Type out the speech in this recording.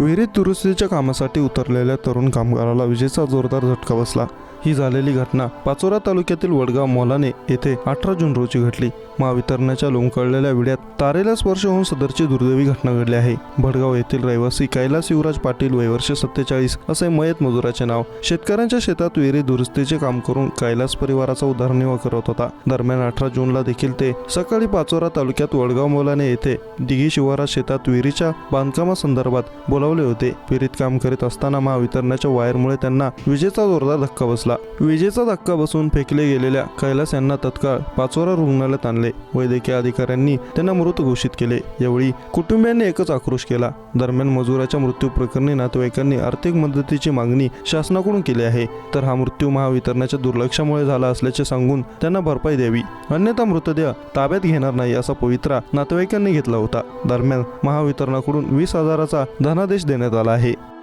विहिरीत दुरुस्तीच्या कामासाठी उतरलेल्या तरुण कामगाराला विजेचा जोरदार झटका बसला. ही झालेली घटना पाचोरा तालुक्यातील वडगाव मोलाने येथे अठरा जून रोजी घडली. महावितरणाच्या लोंबकळलेल्या विड्यात तारेला स्पर्श होऊन सदरची दुर्दैवी घटना घडली आहे. भडगाव येथील रहिवासी कैलास युवराज पाटील वय वर्ष सत्तेचाळीस असे मयत मजुराचे नाव. शेतकऱ्यांच्या शेतात विहिरी दुरुस्तीचे काम करून कैलास परिवाराचा उदरनिर्वाह करत होता. दरम्यान अठरा जूनला देखील ते सकाळी पाचोरा तालुक्यात वडगाव मोलाने येथे दिघी शिवारात शेतात विहिरीच्या बांधकामासंदर्भात बोलावले होते. विहिरीत काम करीत असताना महावितरणाच्या वायरमुळे त्यांना विजेचा जोरदार धक्का बसला. विजेचा धक्का बसून फेकले गेलेल्या कैलास यांना तत्काळ पाचोरा रुग्णालयात आणले. वैद्यकीय अधिकाऱ्यांनी त्यांना मृत घोषित केले. यावेळी कुटुंबियांनी एकच आक्रोश केला. दरम्यान मजुराच्या मृत्यू प्रकरणी नातेवाईकांनी आर्थिक मदतीची मागणी शासनाकडून केली आहे. तर हा मृत्यू महावितरणाच्या दुर्लक्षामुळे झाला असल्याचे सांगून त्यांना भरपाई द्यावी. अन्यथा मृतदेह ताब्यात घेणार नाही असा पवित्रा नातेवाईकांनी घेतला होता. दरम्यान महावितरणाकडून वीस हजाराचा धनादेश देण्यात आला आहे.